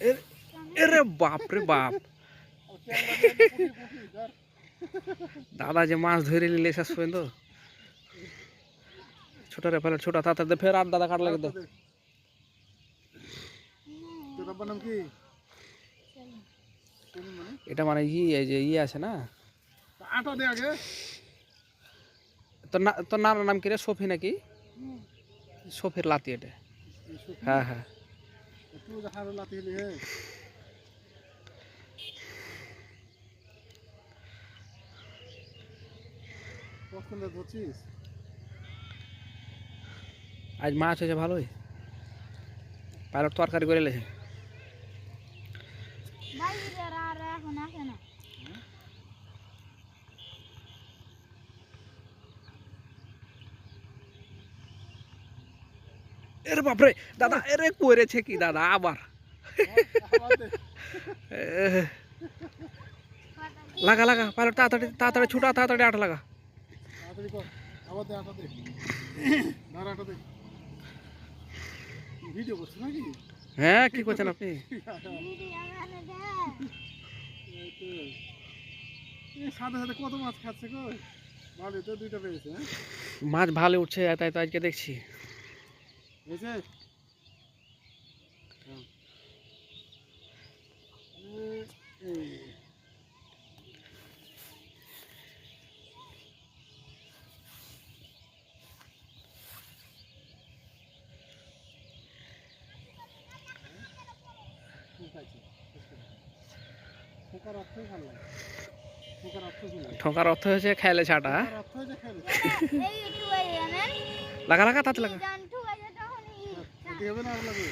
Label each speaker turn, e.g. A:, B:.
A: এ- এরে বাপ রে বাপ দাদা যে মাছ ধরে নিলে শেষ পর্যন্ত ছোট রে ফেলে ছোট তাড়াতাড়ি দে, ফের আর দাদা কাট লাগে তো
B: তোর আব্বার নাম কি সেলিম মানে
A: এটা মানে ই এই যে ই আছে না
B: তা আটা দে আগে
A: তোর না তোর নানার নাম কি রে সফি নাকি সফির লাতি এটা
B: এই সখী,
A: হ্যাঁ হ্যাঁ
B: হলি ধরছিস
A: আজ মাছ হয়েছে ভালোই। পাইলট তরকারি করে লেছে।
C: না।
A: এরে বাপরে, দাদা, এরে করেছে কি দাদা আবার? লাগা লাগা, পাইলট, তাড়াতাড়ি তাড়াতাড়ি ছুটা, তাড়াতাড়ি আটা লাগা। হ্যাঁ কি করছেন আপনি?
B: সাথে সাথে কত মাছ খাচ্ছে তো দুইটা
A: মাছ ভালো উঠছে, তাই তো আজকে দেখছি। ঠোকার অর্থ ছাটা।
B: হচ্ছে খেলে
C: এই ইউটিউবে জানেন
A: লাগা লাগা তাতে লাগা।
B: ദേവനാണുള്ളത്